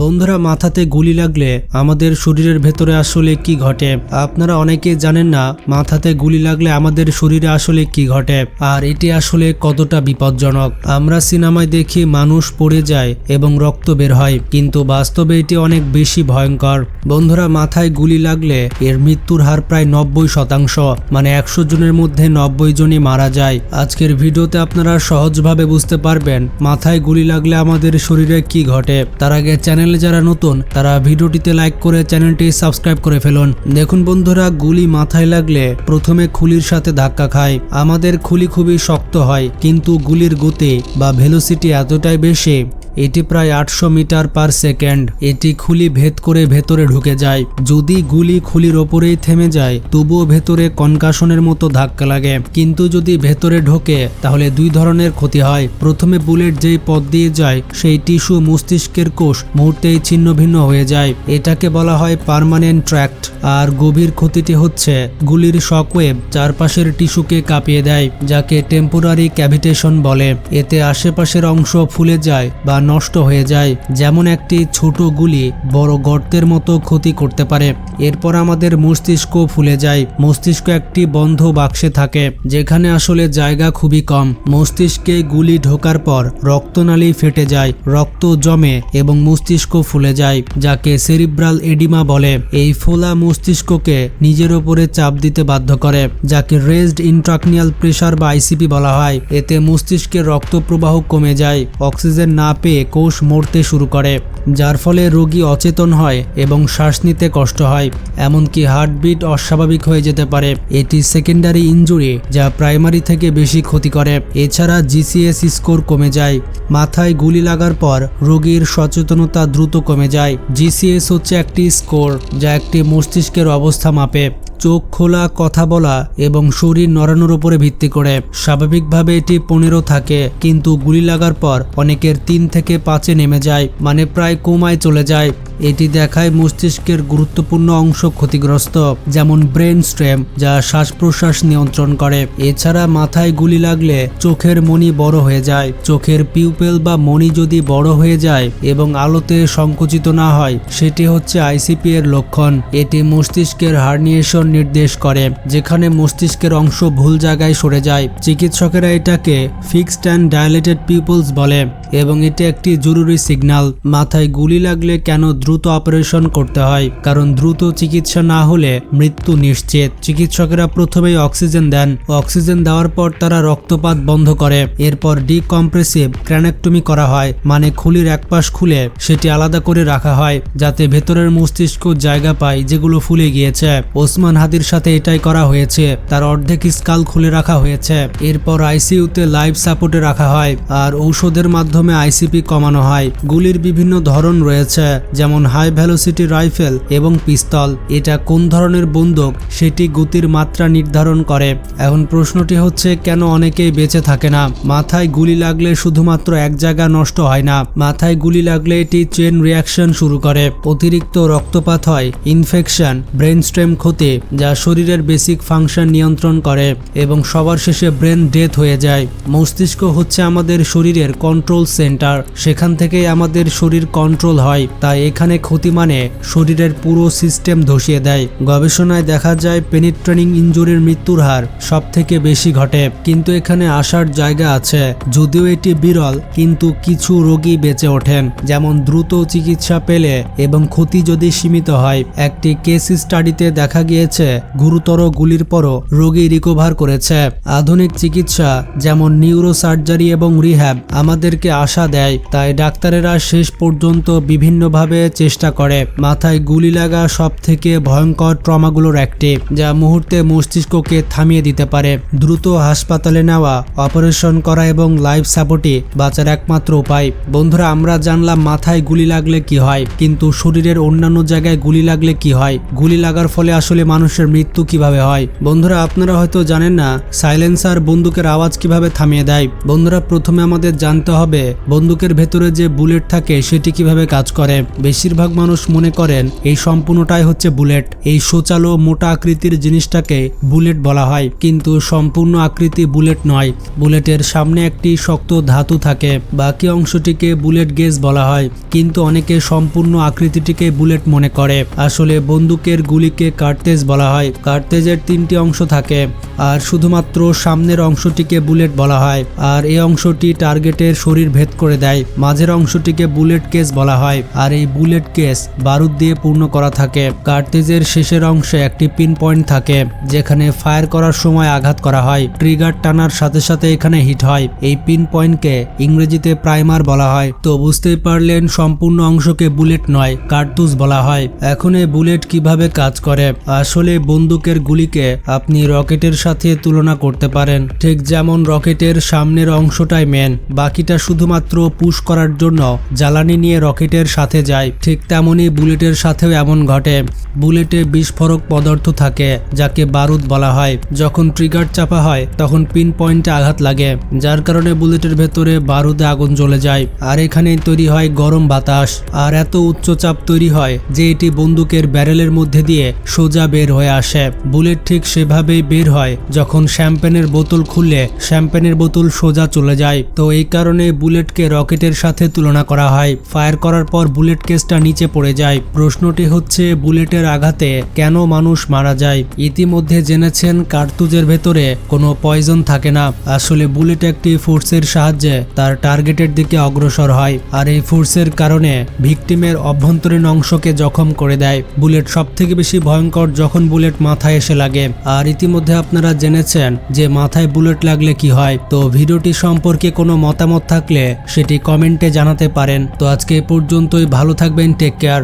বন্ধুরা মাথাতে গুলি লাগলে আমাদের শরীরের ভেতরে আসলে কি ঘটে? আপনারা অনেকে জানেন না, মাথাতে গুলি লাগলে আমাদের শরীরে আসলে কি ঘটে? আর এটি আসলে কতটা বিপজ্জনক? আমরা সিনেমায় দেখি মানুষ পড়ে যায় এবং রক্ত বের হয়, কিন্তু বাস্তবে এটি অনেক বেশি ভয়ঙ্কর। বন্ধুরা, মাথায় গুলি লাগলে এর মৃত্যুর হার প্রায় নব্বই শতাংশ মানে একশো জনের মধ্যে নব্বই জনই মারা যায়। আজকের ভিডিওতে আপনারা সহজভাবে বুঝতে পারবেন, মাথায় গুলি লাগলে আমাদের শরীরে কি ঘটে। তার আগে চ্যানেলে যারা নতুন, তারা ভিডিওটিতে লাইক করে চ্যানেলটি সাবস্ক্রাইব করে ফেলুন। দেখুন বন্ধুরা, গুলি মাথায় লাগলে প্রথমে খুলির সাথে ধাক্কা খায়। আমাদের খুলি খুবই শক্ত হয়, কিন্তু গুলির গতি বা ভেলোসিটি এতটাই বেশি এটি প্রায় আটশো মিটার পার সেকেন্ড। এটি খুলি ভেদ করে ভেতরে ঢুকে যায়। যদি গুলি খুলির ওপরেই থেমে যায়, তবুও ভেতরে কনকাশনের মতো ধাক্কা লাগে। কিন্তু যদি ভেতরে ঢোকে, তাহলে দুই ধরনের ক্ষতি হয়। প্রথমে বুলেট যেই পথ দিয়ে যায়, সেই টিস্যু মস্তিষ্কের কোষ মুহূর্তেই ছিন্ন ভিন্ন হয়ে যায়। এটাকে বলা হয় পার্মানেন্ট ট্র্যাক্ট। আর গভীর ক্ষতিটি হচ্ছে, গুলির শকওয়েভ চারপাশের টিস্যুকে কাঁপিয়ে দেয়, যাকে টেম্পোরারি ক্যাভিটেশন বলে। এতে আশেপাশের অংশ ফুলে যায় বা নষ্ট হয়ে যায়, যেমন একটি ছোট গুলি বড় গর্তের মতো ক্ষতি করতে পারে। এরপর আমাদের মস্তিষ্ক ফুলে যায়। মস্তিষ্ক একটি বন্ধ বাক্সে থাকে, যেখানে আসলে জায়গা খুবই কম। মস্তিষ্কে গুলি ঢোকার পর রক্তনালী ফেটে যায়, রক্ত জমে এবং মস্তিষ্ক ফুলে যায়, যাকে সেরিব্রাল এডিমা বলে। এই ফোলা মস্তিষ্ককে নিজের ওপরে চাপ দিতে বাধ্য করে, যাকে রেজড ইন্ট্রাকনিয়াল প্রেশার বা আইসিপি বলা হয়। এতে মস্তিষ্কের রক্ত প্রবাহ কমে যায়, অক্সিজেন না পেয়ে কোষ মরতে শুরু করে, যার ফলে রোগী অচেতন হয় এবং শ্বাস নিতে কষ্ট হয়। এমনকি হার্টবিট অস্বাভাবিক হয়ে যেতে পারে। এটি সেকেন্ডারি ইনজুরি, যা প্রাইমারি থেকে বেশি ক্ষতি করে। এছাড়া জিসিএস স্কোর কমে যায়। মাথায় গুলি লাগার পর রোগীর সচেতনতা দ্রুত কমে যায়। জিসিএস হচ্ছে একটি স্কোর, যা একটি মস্তিষ্কের অবস্থা মাপে। চোখ খোলা, কথা বলা এবং শরীর নড়ানোর উপরে ভিত্তি করে। স্বাভাবিকভাবে এটি পনেরো থাকে, কিন্তু গুলি লাগার পর অনেকের তিন থেকে পাঁচে নেমে যায় মানে প্রায় কোমায় চলে যায়। এটি দেখায় মস্তিষ্কের গুরুত্বপূর্ণ অংশ ক্ষতিগ্রস্ত, যেমন ব্রেন স্ট্রেম, যা শ্বাস প্রশ্বাস নিয়ন্ত্রণ করে। এছাড়া মাথায় গুলি লাগলে চোখের মনি বড় হয়ে যায়। চোখের পিউপেল বা মনি যদি বড় হয়ে যায় এবং আলোতে সংকুচিত না হয়, সেটি হচ্ছে আইসিপি এর লক্ষণ। এটি মস্তিষ্কের হার্নিয়েশন নির্দেশ করে, যেখানে মস্তিষ্কের অংশ ভুল জায়গায় সরে যায়। চিকিৎসকেরা এটাকে ফিক্সড অ্যান্ড ডায়ালেটেড পিপলস বলে এবং এটি একটি জরুরি সিগন্যাল মাথায় গুলি লাগলে কেন দ্রুত অপারেশন করতে হয়? কারণ দ্রুত চিকিৎসা না হলে মৃত্যু নিশ্চিত। চিকিৎসকেরা প্রথমেই অক্সিজেন দেন। অক্সিজেন দেওয়ার পর তারা রক্তপাত বন্ধ করে। এরপর ডিকম্প্রেসিভ ক্র্যানেক্টমি করা হয় মানে খুলির এক পাশ খুলে সেটি আলাদা করে রাখা হয়, যাতে ভেতরের মস্তিষ্ক জায়গা পায় যেগুলো ফুলে গিয়েছে। ওসমান হাদির সাথে এটাই করা হয়েছে। তার অর্ধেক স্কাল খুলে রাখা হয়েছে। এরপর আইসিইউতে লাইফ সাপোর্টে রাখা হয় আর ঔষধের মাধ্যমে আইসিপি কমানো হয়। গুলির বিভিন্ন ধরন রয়েছে, যেমন হাই ভ্যালোসিটি রাইফেল এবং পিস্তল এটা কোন ধরনের বন্দুক, সেটি গতির মাত্রা নির্ধারণ করে। এখন প্রশ্নটি হচ্ছে, কেন অনেকেই বেঁচে থাকে না? মাথায় গুলি লাগলে শুধুমাত্র এক জায়গা নষ্ট হয় না। মাথায় গুলি লাগলে এটি চেন রিয়াকশন শুরু করে। অতিরিক্ত রক্তপাত হয় ইনফেকশন ব্রেন স্ট্রেম ক্ষতি যা শরীরের বেসিক ফাংশন নিয়ন্ত্রণ করে এবং সবার শেষে ব্রেন ডেথ হয়ে যায়। মস্তিষ্ক হচ্ছে আমাদের শরীরের কন্ট্রোল সেন্টার সেখান থেকেই আমাদের শরীর কন্ট্রোল হয়। তাই এখানে ক্ষতি মানে শরীরের পুরো সিস্টেম ধসিয়ে দেয়। গবেষণায় দেখা যায় পেনিট্রেনিং ইঞ্জুরির মৃত্যুর হার সব থেকে বেশি ঘটে। কিন্তু এখানে আসার জায়গা আছে। যদিও এটি বিরল, কিন্তু কিছু রোগী বেঁচে ওঠেন। যেমন দ্রুত চিকিৎসা পেলে এবং ক্ষতি যদি সীমিত হয়। একটি কেস স্টাডিতে দেখা গিয়েছে গুরুতর গুলির পরও রোগী রিকভার করেছে। আধুনিক চিকিৎসা, যেমন নিউরো সার্জারি এবং রিহ্যাব, আমাদেরকে আশা দেয়, তাই ডাক্তারেরা শেষ পর্যন্ত বিভিন্নভাবে চেষ্টা করে। মাথায় গুলি লাগা সব থেকে ভয়ঙ্কর ট্রমাগুলোর একটি, যা মুহূর্তে মস্তিষ্ককে থামিয়ে দিতে পারে। দ্রুত হাসপাতালে নেওয়া, অপারেশন করা এবং লাইফ সাপোর্টই বাঁচার একমাত্র উপায়। বন্ধুরা, আমরা জানলাম মাথায় গুলি লাগলে কি হয়, কিন্তু শরীরের অন্যান্য জায়গায় গুলি লাগলে কি হয়। গুলি লাগার ফলে আসলে মানুষ মানুষের মৃত্যু কীভাবে হয়? বন্ধুরা, আপনারা হয়তো জানেন না, সাইলেন্সার বন্দুকের আওয়াজ কীভাবে থামিয়ে দেয়। বন্ধুরা, প্রথমে আমাদের জানতে হবে, বন্দুকের ভেতরে যে বুলেট থাকে, সেটি কীভাবে কাজ করে? বেশিরভাগ মানুষ মনে করেন, এই সম্পূর্ণটাই হচ্ছে বুলেট। এই সোচালো মোটা আকৃতির জিনিসটাকে বুলেট বলা হয়। কিন্তু সম্পূর্ণ আকৃতি বুলেট নয়। বুলেটের সামনে একটি শক্ত ধাতু থাকে। বাকি অংশটিকে বুলেট গেজ বলা হয়। কিন্তু অনেকে সম্পূর্ণ আকৃতিটিকে বুলেট মনে করে। আসলে বন্দুকের গুলিকে কার্তেজ বলা হয়, কার্তেজের তিনটি অংশ থাকে, আর শুধুমাত্র সামনের অংশটিকে বুলেট বলা হয়, আর এই অংশটি টার্গেটের শরীর ভেদ করে দেয়। মাঝের অংশটিকে বুলেট কেস বলা হয়, আর এই বুলেট কেস বারুদ দিয়ে পূর্ণ করা থাকে। কার্তেজের শেষের অংশে একটি পিন পয়েন্ট থাকে, যেখানে ফায়ার করার সময় আঘাত করা হয়। ট্রিগার টানার সাথে সাথে এখানে হিট হয়। এই পিন পয়েন্টকে ইংরেজিতে প্রাইমার বলা হয়। তো বুঝতেই পারলেন, সম্পূর্ণ অংশকে বুলেট নয়, কার্তুজ বলা হয়। এখন এই বুলেট কীভাবে কাজ করে? আসলে বন্দুকের গুলিকে আপনি রকেটের সাথে তুলনা করতে পারেন। ঠিক যেমন রকেটের সামনের অংশটাই মেন বাকিটা শুধুমাত্র পুশ করার জন্য জ্বালানি নিয়ে রকেটের সাথে যায়। ঠিক তেমনই বুলেটের সাথেও এমন ঘটে। বুলেটে বিস্ফোরক পদার্থ থাকে, যাকে বারুদ বলা হয়। যখন ট্রিগার চাপা হয়, তখন পিন পয়েন্টে আঘাত লাগে, যার কারণে বুলেটের ভেতরে বারুদে আগুন জ্বলে যায়। আর এখানেই তৈরি হয় গরম বাতাস। আর এত উচ্চ চাপ তৈরি হয় যে এটি বন্দুকের ব্যারেলের মধ্যে দিয়ে সোজা বের হয়ে আসে। বুলেট ঠিক সেভাবেই বের হয়। যখন শ্যাম্পেনের বোতল খুললে শ্যাম্পেনের বোতল সোজা চলে যায়। তো এই কারণে বুলেটকে রকেটের সাথে তুলনা করা হয়। ফায়ার করার পর বুলেট কেসটা নিচে পড়ে যায়। প্রশ্নটি হচ্ছে, বুলেটের আঘাতে কেন মানুষ মারা যায়? ইতিমধ্যে জেনেছেন, কার্তুজের ভেতরে কোনো পয়জন থাকে না। আসলে বুলেট একটি ফোর্সের সাহায্যে তার টার্গেটের দিকে অগ্রসর হয়। আর এই ফোর্সের কারণে ভিকটিমের অভ্যন্তরীণ অংশকে জখম করে দেয়। বুলেট সব থেকে বেশি ভয়ঙ্কর যখন বুলেট মাথায় এসে লাগে, আর ইতিমধ্যে আপনারা জেনেছেন যে মাথায় বুলেট লাগলে কি হয়, তো ভিডিওটি সম্পর্কে কোনো মতামত থাকলে সেটি কমেন্টে জানাতে পারেন। তো আজকে এ পর্যন্তই, ভালো থাকবেন টেক কেয়ার